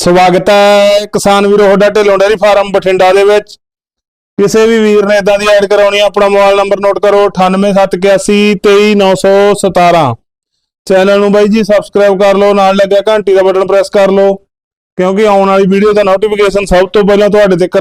ਸਵਾਗਤ ਹੈ ਕਿਸਾਨ ਵੀਰੋ, ਤੁਹਾਡਾ ਢਿੱਲੋਂ ਡੇਅਰੀ ਫਾਰਮ ਬਠਿੰਡਾ ਦੇ ਵਿੱਚ। ਕਿਸੇ ਵੀ ਵੀਰ ਨੇ ਇਦਾਂ ਦੀ ਐਡ ਕਰਾਉਣੀ ਆ, ਆਪਣਾ ਮੋਬਾਈਲ ਨੰਬਰ ਨੋਟ ਕਰੋ 9871823917 ਚੈਨਲ ਨੂੰ ਬਾਈ ਜੀ ਸਬਸਕ੍ਰਾਈਬ ਕਰ ਲਓ, ਨਾਲ ਲੱਗਿਆ ਘੰਟੀ ਦਾ ਬਟਨ ਪ੍ਰੈਸ ਕਰ ਲਓ, ਕਿਉਂਕਿ ਆਉਣ ਵਾਲੀ ਵੀਡੀਓ ਦਾ ਨੋਟੀਫਿਕੇਸ਼ਨ ਸਭ ਤੋਂ ਪਹਿਲਾਂ ਤੁਹਾਡੇ ਤੱਕ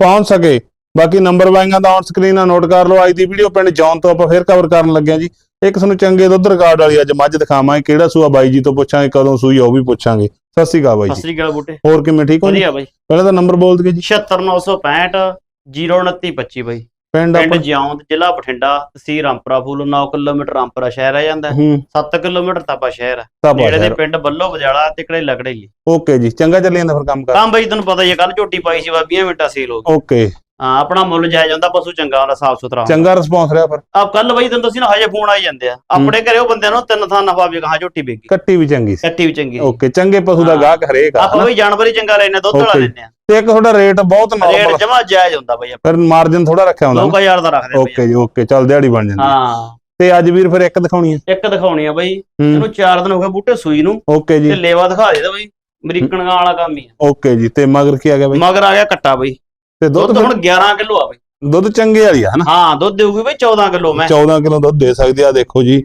ਪਹੁੰਚ ਸਕੇ। ਬਾਕੀ ਨੰਬਰ ਵਾਈਆਂ ਦਾ ਔਨ ਸਕਰੀਨ ਆ ਨੋਟ ਕਰ ਲਓ, ਅੱਜ ਦੀ ਵੀਡੀਓ ਪਿੰਡ ਜੌਨ ਤੋਂ ਆਪਾਂ ਫੇਰ ਕਵਰ ਕਰਨ ਲੱਗੇ ਆ ਜੀ। ਇੱਕ ਤੁਹਾਨੂੰ ਚੰਗੇ ਦੁੱਧ ਰਿਕਾਰਡ ਵਾਲੀ ਅੱਜ ਮੱਝ ਦਿਖਾਵਾਂਗੇ, ਕਿਹੜਾ ਸੂਆ ਬਾਈ ਜੀ ਤੋਂ ਪੁੱਛਾਂਗੇ, ਕਦੋਂ ਸੂਈ ਆ ਉਹ ਵੀ ਪੁੱਛਾਂਗੇ। ਸਤਿ ਸ਼੍ਰੀ ਅਕਾਲ ਬਾਈ ਸਤਿ ਜੀ ਸ੍ਰੀ ਅਕਾਲ ਬੂਟੇ। ਹੋਰ ਕਿਵੇਂ ਠੀਕ ਹੋ ਜੀ? ਵਧੀਆ ਬਾਈ। ਪਹਿਲਾਂ ਤਾਂ ਨੰਬਰ ਬੋਲ ਦਈਏ ਜੀ। 76965 02925 ਬਾਈ। ਪਿੰਡ ਪਿੰਡ ਆਪਣਾ ਜਿਉਂਦ ਜ਼ਿਲ੍ਹਾ ਬਠਿੰਡਾ ਤਹਿਸੀਲ ਰਾਮਪੁਰਾ ਫੂਲ 9 ਕਿਲੋਮੀਟਰ ਰਾਮਪੁਰਾ ਸ਼ਹਿਰ ਆ ਜਾਂਦਾ। ਹੂੰ। 7 ਕਿਲੋਮੀਟਰ ਤਾਪਾ ਸ਼ਹਿਰ ਆ। ਨੇੜੇ ਦੇ ਪਿੰਡ ਬੱਲੋ ਬਜਾਲਾ ਤੇ ਕਿਹੜੇ ਲਕੜੇ ਲਈ। ਓਕੇ ਜੀ ਚੰਗਾ ਚੱਲੀ ਜਾਂਦਾ ਫਿਰ ਕੰਮ ਕਰ। ਤਾਂ ਬਾਈ ਤੈਨੂੰ ਪਤਾ ਹੀ ਆ ਕੱਲ ਝੋਟੀ ਪਾਈ ਸੀ ਵਾ 20 ਮਿੰਟਾਂ ਸੇਲ ਹੋ ਗਈ। ਓਕੇ। ਹਾਂ ਆਪਣਾ ਮੁੱਲ ਜਾਇਜ਼ ਹੁੰਦਾ ਪਸ਼ੂ ਚੰਗਾ ਹੁੰਦਾ ਸਾਫ਼ ਸੁਥਰਾ ਚੰਗਾ ਰਿਸਪੌਂਸ ਰਿਹਾ ਫਿਰ। ਆ ਕੱਲ ਬਾਈ ਤੈਨੂੰ ਦੱਸੀ ਨਾ ਹਜੇ ਫੋਨ ਆਈ ਜਾਂਦੇ ਆ। ਆਪਣੇ ਘਰੇ ਉਹ ਬੰਦਿਆਂ ਨੂੰ ਤਿੰਨ ਥਾਂ ਨਫਾ ਵੀ ਕਹਾ ਝੋਟੀ ਵੇਗੀ ਕੱਟੀ ਵੀ ਚੰਗੀ ਸੀ। ਕੱਟੀ ਵੀ ਚੰਗੀ। ਓਕੇ ਚੰਗੇ ਪਸ਼ੂ ਦਾ ਹਾਂ। ਗਾਹਕ ਹਰੇਕ ਆ ਆਪਾਂ? ਬਈ ਜਾਨਵਰੀ ਚੰਗਾ ਲੈਨੇ ਦੁੱਧ ਵਾਲਾ. ਲੈਨੇ ਆ। ਤੇ ਇੱਕ ਤੁਹਾਡਾ ਰੇਟ ਬਹੁਤ ਨਾਰਮਲ ਰੇਟ ਜਮਾ ਜਾਇਜ਼ ਹੁੰਦਾ ਬਾਈ ਫਿਰ ਮਾਰਜਨ ਥੋੜਾ ਰੱਖਿਆ ਹੁੰਦਾ ਨਾ 2000 ਦਾ ਰੱਖਦੇ ਓਕੇ ਜੀ ਓਕੇ ਚੱਲ ਦਿਹਾੜੀ ਬਣ ਜਾਂਦੀ ਹਾਂ। ਤੇ ਅੱਜ ਵੀਰ ਫਿਰ ਇੱਕ ਦਿਖਾਉਣੀ ਹੈ ਇੱਕ ਦਿਖਾਉਣੀ ਆ ਬਾਈ। ਹੂੰ। ਇਹਨੂੰ 4 ਦਿਨ ਹੋ ਗਏ ਬੂਟੇ ਸੂਈ ਨੂੰ। ਓਕੇ ਤੇ ਜੀ ਲੇਵਾ ਦਿਖਾ ਦੇ ਦਾ ਬਾਈ। ਅਮਰੀਕਨ ਗਾਂ ਵਾਲਾ ਕੰਮ ਹੀ ਆ। ਓਕੇ ਜੀ ਤੇ ਮਗਰ ਕੀ ਆ ਗਿਆ ਬਾਈ? ਮਗਰ ਆ ਗਿਆ ਕੱਟਾ ਬਾਈ। ਤੇ ਦੁੱਧ ਦੁੱਧ ਹੁਣ 11 ਕਿਲੋ ਆ ਬਾਈ। ਦੁੱਧ ਚੰਗੇ ਵਾਲੀ ਆ ਹਨਾ? ਹਾਂ ਦੁੱਧ ਦੇਊਗੀ ਬਾਈ 14 ਕਿਲੋ ਮੈਂ। 14 ਕਿਲੋ ਦੁੱਧ ਦੇ ਸਕਦੀ ਆ ਦੇਖੋ ਜੀ।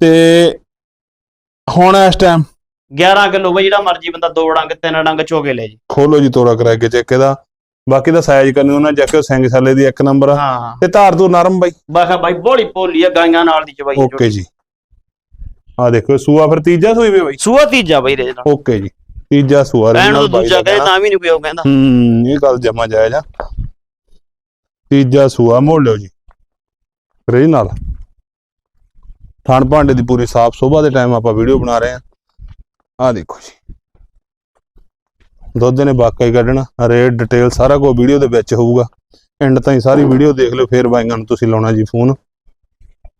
ਤੇ ਹੁਣ ਇਸ ਟਾਈਮ 11 ਕਿਲੋ ਬਾਈ ਜਿਹੜਾ ਮਰਜ਼ੀ ਬੰਦਾ ਦੋ ਡੰਗ ਤਿੰਨ ਡੰਗ ਚੋਕੇ ਲੈ ਜੀ। ਖੋਲੋ ਜੀ ਤੋੜਾ ਕਰਾ ਕੇ ਚੈੱਕ ਇਹਦਾ ਬਾਕੀ ਦਾ ਸਾਈਜ਼ ਕਰਨੀ ਉਹਨਾਂ ਚੱਕਿਓ ਸਿੰਘ ਸਾਲੇ ਦੀ ਇੱਕ ਨੰਬਰ ਆ। ਹਾਂ। ਤੇ ਧਾਰ ਤੋਂ ਨਰਮ ਬਾਈ। ਬਾਖਾ ਬਾਈ ਬੋਲੀ ਪੋਲੀ ਆ ਗਾਈਆਂ ਨਾਲ ਦੀ ਚਵਾਈ ਓਕੇ ਜੀ। ਆ ਦੇਖੋ ਸੂਆ ਫਿਰ ਤੀਜਾ ਸੂਈ ਵੀ ਬਾਈ। ਸੂਆ ਤੀਜਾ ਬਾਈ ਰੇ ਓਕੇ ਜੀ। ਤੀਜਾ ਸੂਆ ਨਾਲ ਨੂੰ ਬਾਈ ਦੂਜਾ ਕਹੇ। ਤਾਂ ਵੀ ਨਹੀਂ ਕੋਈ ਉਹ ਕਹਿੰਦਾ। ਹੂੰ ਇਹ ਗੱਲ ਜਮਾ ਜਾਇਜ਼ ਆ। ਤੀਜਾ ਸੂਆ ਮੋੜ ਲਿਓ ਜੀ। ਰੇ ਨਾਲ। ਥਣ ਭਾਂਡੇ ਦੀ ਪੂਰੀ ਸਾਫ਼ ਸੋਭਾ ਦੇ ਟਾਈਮ ਆਪਾਂ ਵੀਡੀਓ ਬਣਾ ਰਹੇ ਆ ਆ ਦੇਖੋ ਜੀ। ਦੁੱਧ ਨੇ ਵਾਕਈ ਕੱਢਣਾ। ਰੇਟ ਡਿਟੇਲ ਸਾਰਾ ਕੁਝ ਵੀਡੀਓ ਦੇ ਵਿੱਚ ਹੋਊਗਾ। ਐਂਡ ਤਾਈਂ ਸਾਰੀ ਵੀਡੀਓ ਦੇਖ ਲਿਓ ਫੇਰ ਬਾਈਆਂ ਨੂੰ ਤੁਸੀਂ ਲਾਉਣਾ ਜੀ ਫੋਨ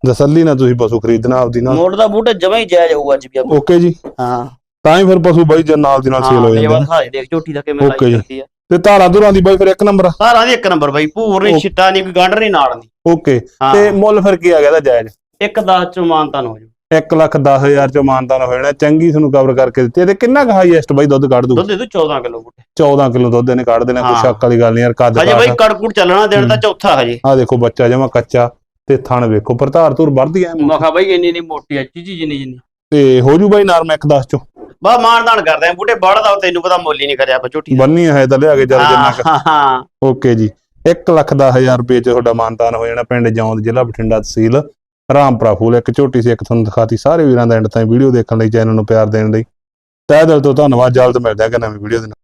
ਤਸੱਲੀ ਨਾਲ ਤੁਸੀਂ ਪਸ਼ੂ ਖਰੀਦਣਾ ਆਪਦੀ ਨਾਲ। ਮੋੜ ਦਾ ਬੂਟਾ ਜਮਾ ਹੀ ਜਾਇਜ਼ ਹੋਊਗਾ ਅੱਜ ਵੀ ਆਪਾਂ। ਓਕੇ ਜੀ। ਹਾਂ। ਤਾਂ ਹੀ ਫਿਰ ਪਸ਼ੂ ਬਾਈ ਜਨ ਨਾਲ ਦੀ ਨਾਲ ਸੇਲ ਹੋ ਜਾਂਦੇ ਲੇਵਾ ਨੇ। ਦਿਖਾ ਦੇ ਦੇਖ ਝੋਟੀ ਦਾ ਕਿਵੇਂ Okay ਲਾਈ ਜੀ। ਕਰਦੀ ਆ। ਤੇ ਧਾਰਾਂ ਧੁਰਾਂ ਦੀ ਬਾਈ ਫਿਰ ਇੱਕ ਨੰਬਰ ਸਾਰਾ ਦੀ ਇੱਕ ਨੰਬਰ ਬਾਈ ਭੂਰ ਨਹੀਂ. ਛਿੱਟਾ ਨਹੀਂ ਕੋਈ ਗੰਢ ਨਹੀਂ ਨਾਲ ਨਹੀਂ। ਓਕੇ। ਹਾਂ। ਤੇ ਮੁੱਲ ਫਿਰ ਕੀ ਆ ਗਿਆ ਦਾ ਜਾਇਜ਼? ਇੱਕ 10 ਚ ਮਾਨਤਾ ਹੋ ਜੂ। 1 ਲੱਖ 10000 ਚੋਂ ਮਾਨਤਾ ਨਾ ਹੋ ਜਾਣਾ ਚੰਗੀ ਤੁਹਾਨੂੰ ਕਵਰ ਕਰਕੇ ਦਿੱਤੀ। ਹੈ ਤੇ ਕਿੰਨਾ ਕੁ ਹਾਈਐਸਟ ਬਾਈ ਦੁੱਧ ਕੱਢ ਦੂ? ਦੁੱਧ ਦੇ ਦੂ 14 ਕਿਲੋ ਬੂਟੇ। 14 ਕਿਲੋ ਦੁੱਧ ਇਹਨੇ ਕੱਢ ਦੇਣਾ ਕੋਈ ਹਾਂ। ਸ਼ੱਕ ਵਾਲੀ ਗੱਲ ਨਹੀਂ ਯਾਰ ਕੱਦ ਹਜੇ ਬਾਈ ਕੜਕੁੜ ਚੱਲਣਾ ਦਿਨ ਦਾ ਚੌਥਾ ਹਜੇ। ਆ ਦੇਖੋ ਬੱਚਾ ਜਮਾ ਕੱਚਾ ਤੇ ਥਣ ਵੇਖੋ ਪ੍ਰਧਾਰ ਧੁਰ ਵੱਧਦੀ ਐ ਮੈਂ ਕਿਹਾ ਬਾਈ ਇੰਨੀ ਨਹੀਂ ਮੋਟੀ ਆ ਚੀਜੀ ਜਿੰਨੀ ਜਿੰਨੀ ਤੇ ਹੋ ਜੂ ਬਾਈ ਨਰਮ 1 10 ਚੋਂ। ਬਾ ਮਾਨਦਾਨ ਕਰਦੇ ਆ ਬੂਟੇ ਬੜਦਾ ਤੈਨੂੰ ਪਤਾ ਮੁੱਲ ਨਹੀਂ ਕਰਿਆ ਆਪਾਂ ਝੋਟੀ ਦਾ ਬੰਨੀ ਹੈ ਤਾਂ ਲਿਆ ਕੇ ਚੱਲ ਜਿੰਨਾ ਕੁ। ਹਾਂ ਹਾਂ। ਓਕੇ ਜੀ। 1 ਲੱਖ 10000 ਰੁਪਏ ਚ ਤੁਹਾਡਾ ਮਾਨਤਾਨ ਹੋ ਜਾਣਾ ਪਿੰਡ ਜੌਂਦ ਜ਼ਿਲ੍ਹਾ ਬਠਿੰਡਾ ਤਹਿਸੀਲ ਰਾਮਪੁਰਾ ਫੂਲ। ਇੱਕ ਝੋਟੀ ਸੀ ਇੱਕ ਤੁਹਾਨੂੰ ਦਿਖਾਤੀ ਸਾਰੇ ਵੀਰਾਂ ਦਾ ਐਂਡ ਤਾਈਂ ਵੀਡੀਓ ਦੇਖਣ ਲਈ ਚੈਨਲ ਨੂੰ ਪਿਆਰ ਦੇਣ ਲਈ। ਤਹਿ ਦਿਲ ਤੋਂ ਧੰਨਵਾਦ ਜਲਦ ਮਿਲਦੇ ਹਾਂ ਕਿ ਨਵੀਂ ਵੀਡੀਓ ਦੇ ਨਾਲ।